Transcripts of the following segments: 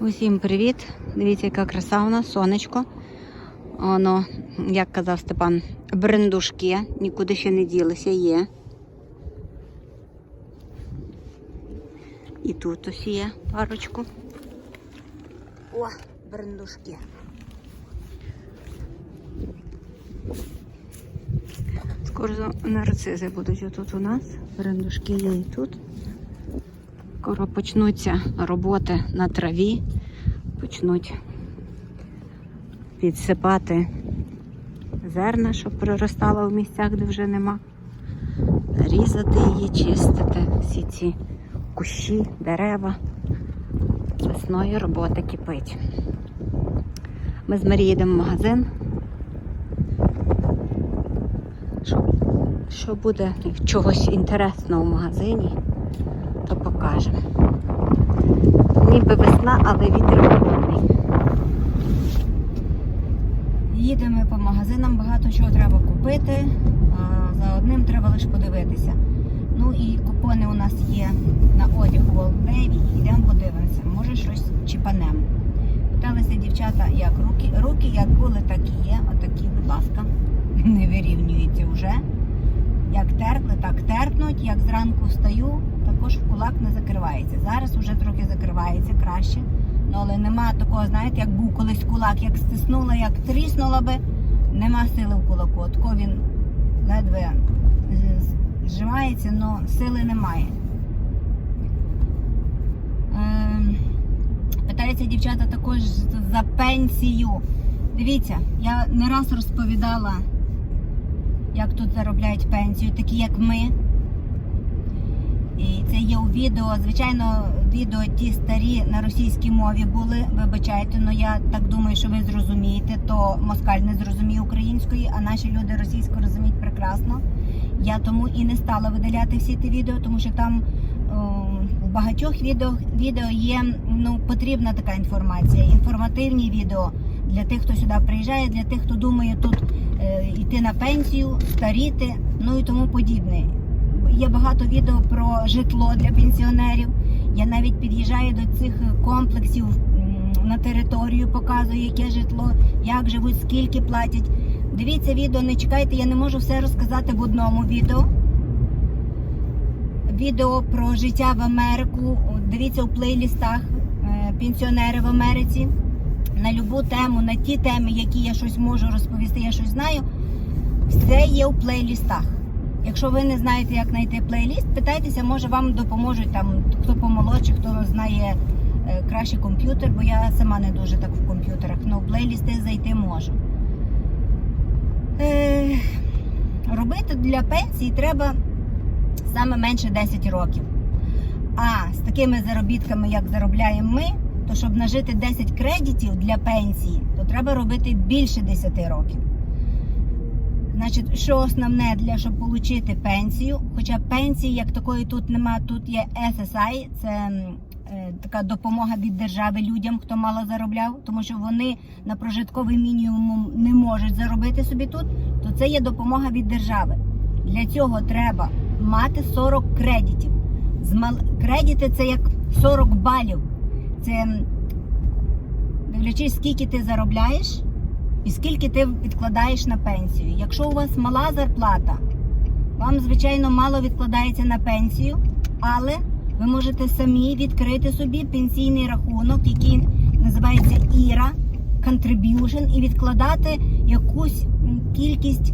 Усім привіт! Дивіться, яка краса у нас, сонечко. Воно, як казав Степан, брендушки, нікуди ще не ділися, є. І тут ось є парочку. О, брендушки. Скоро нарцизи будуть отут у нас. Брендушки є і тут. Скоро почнуться роботи на траві, почнуть підсипати зерна, щоб проростало в місцях, де вже нема. Різати її, чистити всі ці кущі, дерева. Весною робота кипить. Ми з Марією йдемо в магазин. Що, буде чогось інтересного в магазині, покажемо. Ніби весна, але вітер холодний. Їдемо по магазинам, багато чого треба купити, а за одним треба лише подивитися. Ну і купони у нас є на одяг у йдемо подивимося, може щось чіпанемо. Питалися дівчата, як руки. Руки як були, так і є. Отакі, будь ласка, не вирівнюються вже. Як терпли, так терпнуть. Як зранку встаю, також в кулак не закривається. Зараз вже трохи закривається краще. Ну, але нема такого, знаєте, як був колись кулак, як стиснула, як тріснула би, нема сили в кулаку. Отко він ледве зжимається, але сили немає. Ем, Питаються дівчата також за пенсію. Дивіться, я не раз розповідала, як тут заробляють пенсію, такі як ми. І це є у відео. Звичайно, відео ті старі на російській мові були. Вибачайте, але я так думаю, що ви зрозумієте, то москаль не зрозуміє української, а наші люди російську розуміють прекрасно. Я тому і не стала видаляти всі ті відео, тому що там о, в багатьох відео, відео є ну, потрібна така інформація, інформативні відео для тих, хто сюди приїжджає, для тих, хто думає тут е, йти на пенсію, старіти, ну і тому подібне. Є багато відео про житло для пенсіонерів. Я навіть під'їжджаю до цих комплексів на територію, показую, яке житло, як живуть, скільки платять. Дивіться відео, не чекайте, я не можу все розказати в одному відео. Відео про життя в Америку. Дивіться у плейлістах е, пенсіонери в Америці. На любу тему, на ті теми, які я щось можу розповісти, я щось знаю. Все є у плейлістах. Якщо ви не знаєте, як знайти плейліст, питайтеся, може вам допоможуть там хто помолодший, хто знає е, краще комп'ютер, бо я сама не дуже так в комп'ютерах, але в плейлісти зайти можу. Е, робити для пенсії треба саме менше 10 років. А з такими заробітками, як заробляємо ми, то щоб нажити 10 кредитів для пенсії, то треба робити більше 10 років. Значить, що основне для щоб отримати пенсію? Хоча пенсії як такої тут нема, тут є SSI, це е, така допомога від держави людям, хто мало заробляв, тому що вони на прожитковий мінімум не можуть заробити собі тут, то це є допомога від держави. Для цього треба мати 40 кредитів. Кредити це як 40 балів. Це дивлячись, скільки ти заробляєш і скільки ти відкладаєш на пенсію. Якщо у вас мала зарплата, вам, звичайно, мало відкладається на пенсію, але ви можете самі відкрити собі пенсійний рахунок, який називається IRA Contribution, і відкладати якусь кількість,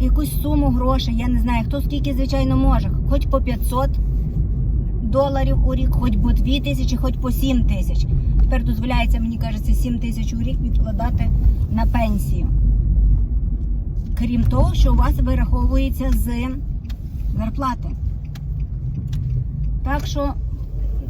якусь суму грошей. Я не знаю, хто скільки, звичайно, може, хоч по 500 доларів у рік, хоч по 2 тисячі, хоч по 7 тисяч. Тепер дозволяється, мені кажеться, 7 тисяч у рік відкладати на пенсію. Крім того, що у вас вираховується з зарплати. Так що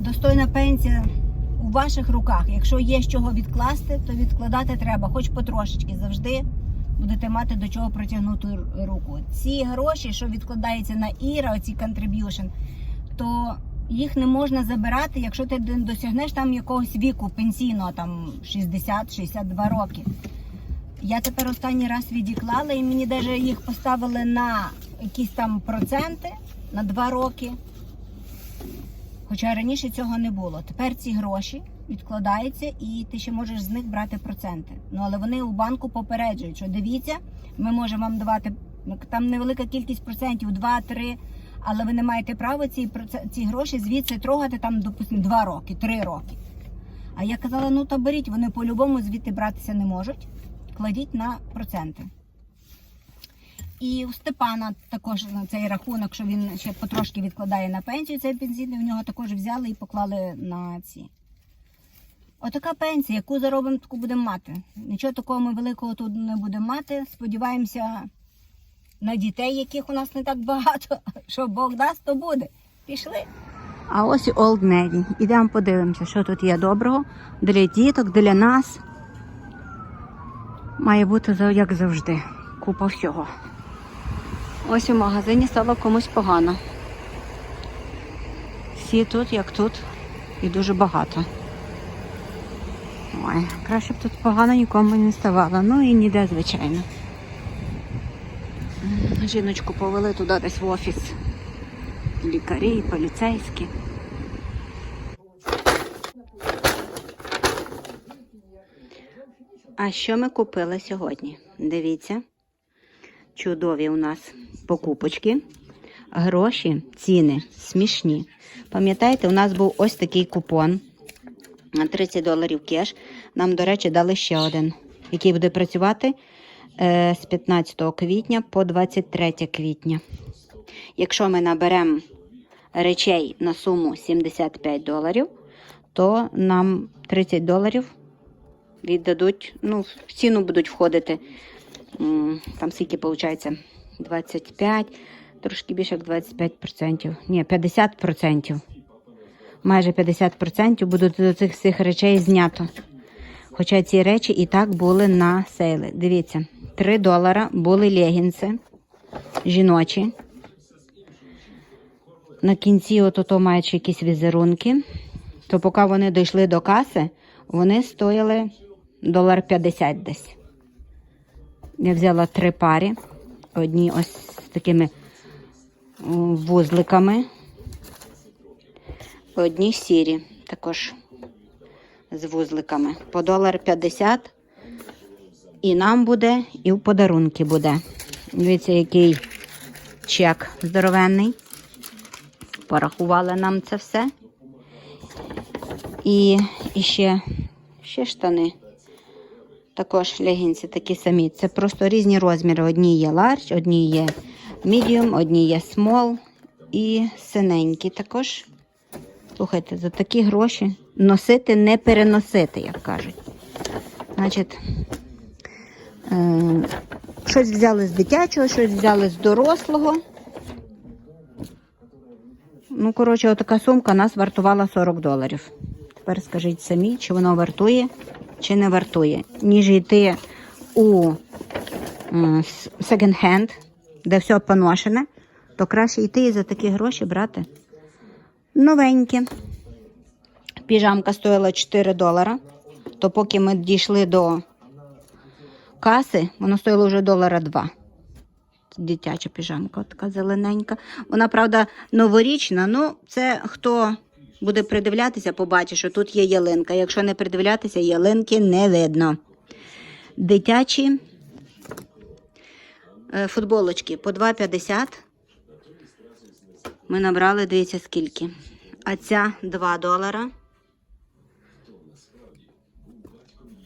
достойна пенсія у ваших руках. Якщо є з чого відкласти, то відкладати треба, хоч потрошечки завжди будете мати до чого протягнути руку. Ці гроші, що відкладаються на Іра, оці contribution, то їх не можна забирати, якщо ти досягнеш там якогось віку пенсійного, там 60-62 роки. Я тепер останній раз відіклала і мені навіть їх поставили на якісь там проценти на 2 роки. Хоча раніше цього не було. Тепер ці гроші відкладаються і ти ще можеш з них брати проценти. Ну але вони у банку попереджують, що дивіться, ми можемо вам давати ну, там невелика кількість процентів, 2-3, але ви не маєте права ці, ці гроші звідси трогати там, допустимо, 2 роки, 3 роки. А я казала, ну то беріть, вони по-любому звідти братися не можуть. Кладіть на проценти. І у Степана також на цей рахунок, що він ще потрошки відкладає на пенсію, цей пенсійний, в нього також взяли і поклали на ці. Отака пенсія, яку заробимо, таку будемо мати. Нічого такого ми великого тут не будемо мати. Сподіваємося на дітей, яких у нас не так багато. Що Бог дасть, то буде. Пішли. А ось і Old Navy. Ідемо подивимося, що тут є доброго для діток, для нас. Має бути як завжди. Купа всього. Ось у магазині стало комусь погано. Всі тут, як тут, і дуже багато. Ой, краще б тут погано нікому не ставало. Ну і ніде, звичайно. Жіночку повели туди десь в офіс. Лікарі, поліцейські. А що ми купили сьогодні? Дивіться. Чудові у нас покупочки. Гроші, ціни смішні. Пам'ятаєте, у нас був ось такий купон на 30 доларів кеш. Нам, до речі, дали ще один, який буде працювати з 15 квітня по 23 квітня. Якщо ми наберемо речей на суму 75 доларів, то нам 30 доларів віддадуть, ну, в ціну будуть входити. Там скільки виходить? 25, трошки більше як 25%. Ні, 50%. Майже 50% будуть до цих всіх речей знято. Хоча ці речі і так були на сейли. Дивіться, 3 долара були легінси жіночі. На кінці от мають якісь візерунки. То поки вони дійшли до каси, вони стояли долар 50 десь. Я взяла три пари. Одні ось з такими вузликами. Одні сірі, також з вузликами. По долар 50. І нам буде, і в подарунки буде. Дивіться, який чек здоровенний. Порахували нам це все. І, і ще, ще штани. Також легінці такі самі. Це просто різні розміри. Одні є large, одні є medium, одні є small і синенькі також. Слухайте, за такі гроші носити, не переносити, як кажуть. Значить, щось взяли з дитячого, щось взяли з дорослого. Ну, коротше, отака сумка нас вартувала 40 доларів. Тепер скажіть самі, чи воно вартує, чи не вартує. Ніж йти у секонд-хенд, де все поношене, то краще йти і за такі гроші брати новеньке. Піжамка стоїла 4 долара. То поки ми дійшли до каси, воно стоїло вже долара 2. Дитяча піжамка, така зелененька. Вона, правда, новорічна. Ну, це хто буде придивлятися, побачить, що тут є ялинка. Якщо не придивлятися, ялинки не видно. Дитячі е, футболочки по 2,50. Ми набрали, дивіться, скільки. А ця 2 долара.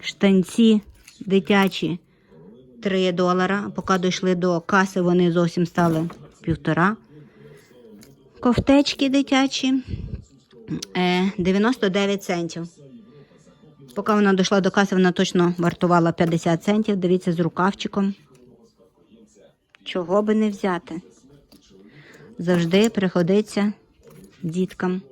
Штанці дитячі 3 долара. Поки дійшли до каси, вони зовсім стали півтора. Ковтечки дитячі е, 99 центів. Поки вона дійшла до каси, вона точно вартувала 50 центів. Дивіться, з рукавчиком. Чого би не взяти? Завжди приходиться діткам.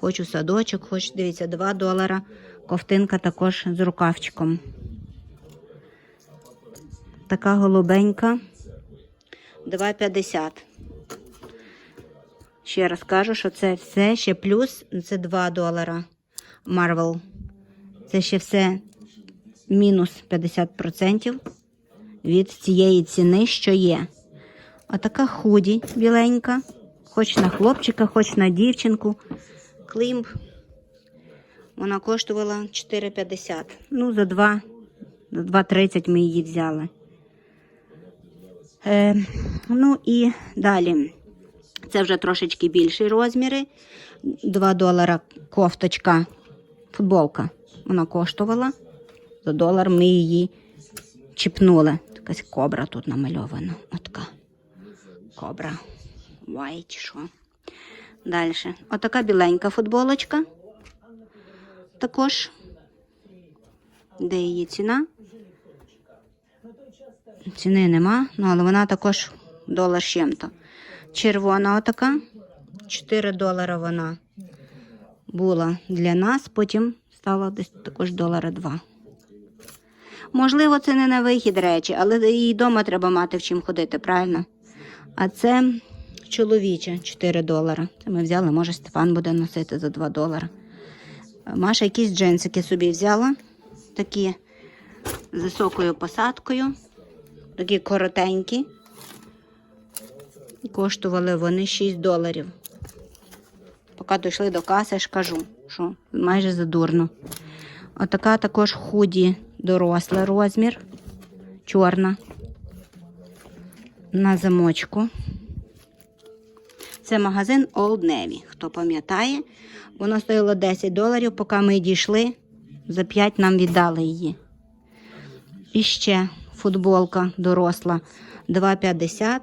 Хоч у садочок, хоч, дивіться, 2 долара. Ковтинка також з рукавчиком. Така голубенька. 2,50. Ще раз кажу, що це все ще плюс це 2 долара. Marvel. Це ще все мінус 50% від цієї ціни, що є. А така худі біленька, хоч на хлопчика, хоч на дівчинку. Клімб. Вона коштувала 4,50. Ну, за 2, за 2,30 ми її взяли. Е, ну і далі. Це вже трошечки більші розміри. 2 долара кофточка, футболка. Вона коштувала. За долар ми її чіпнули. Якась кобра тут намальована. Отака. Кобра. White, що. Далі. Отака біленька футболочка. Також. Де її ціна? Ціни нема, ну але вона також долар чим-то. Червона отака. 4 долара вона була для нас, потім стала десь також долара 2. Можливо, це не на вихід речі, але і вдома треба мати в чим ходити, правильно? А це чоловіче 4 долара. Це ми взяли, може Степан буде носити за 2 долара. Маша якісь джинсики собі взяла, такі з високою посадкою, такі коротенькі. Коштували вони 6 доларів. Поки дійшли до каси, ж кажу, що майже задурно. Отака також худі доросла розмір, чорна. На замочку. Це магазин Old Navy. Хто пам'ятає, воно стоїло 10 доларів, поки ми дійшли, за 5 нам віддали її. І ще футболка доросла 2,50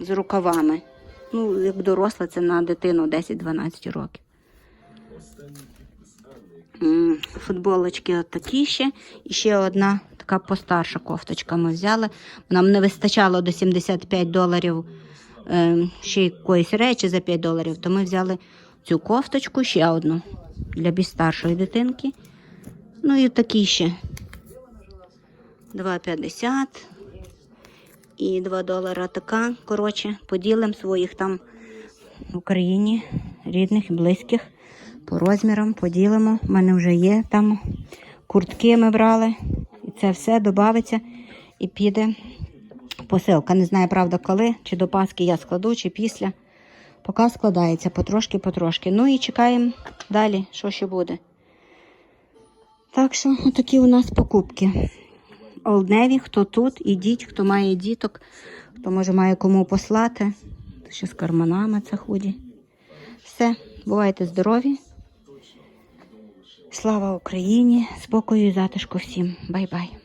з рукавами. Ну, як доросла, це на дитину 10-12 років. Футболочки от такі ще. І ще одна така постарша кофточка ми взяли. Нам не вистачало до 75 доларів е, ще якоїсь речі за 5 доларів, то ми взяли цю кофточку, ще одну для більш старшої дитинки. Ну і такі ще 2,50 і 2 долара така. Коротше, поділимо своїх там в Україні, рідних і близьких. По розмірам поділимо. У мене вже є там куртки ми брали. І це все додається і піде посилка. Не знаю, правда, коли, чи до Паски я складу, чи після. Поки складається потрошки-потрошки. Ну і чекаємо далі, що ще буде. Так що, отакі у нас покупки. Олдневі, хто тут, ідіть, хто має діток, хто може має кому послати. Ще з карманами це худі. Все, бувайте здорові. Слава Україні! Спокою і затишку всім. Бай-бай.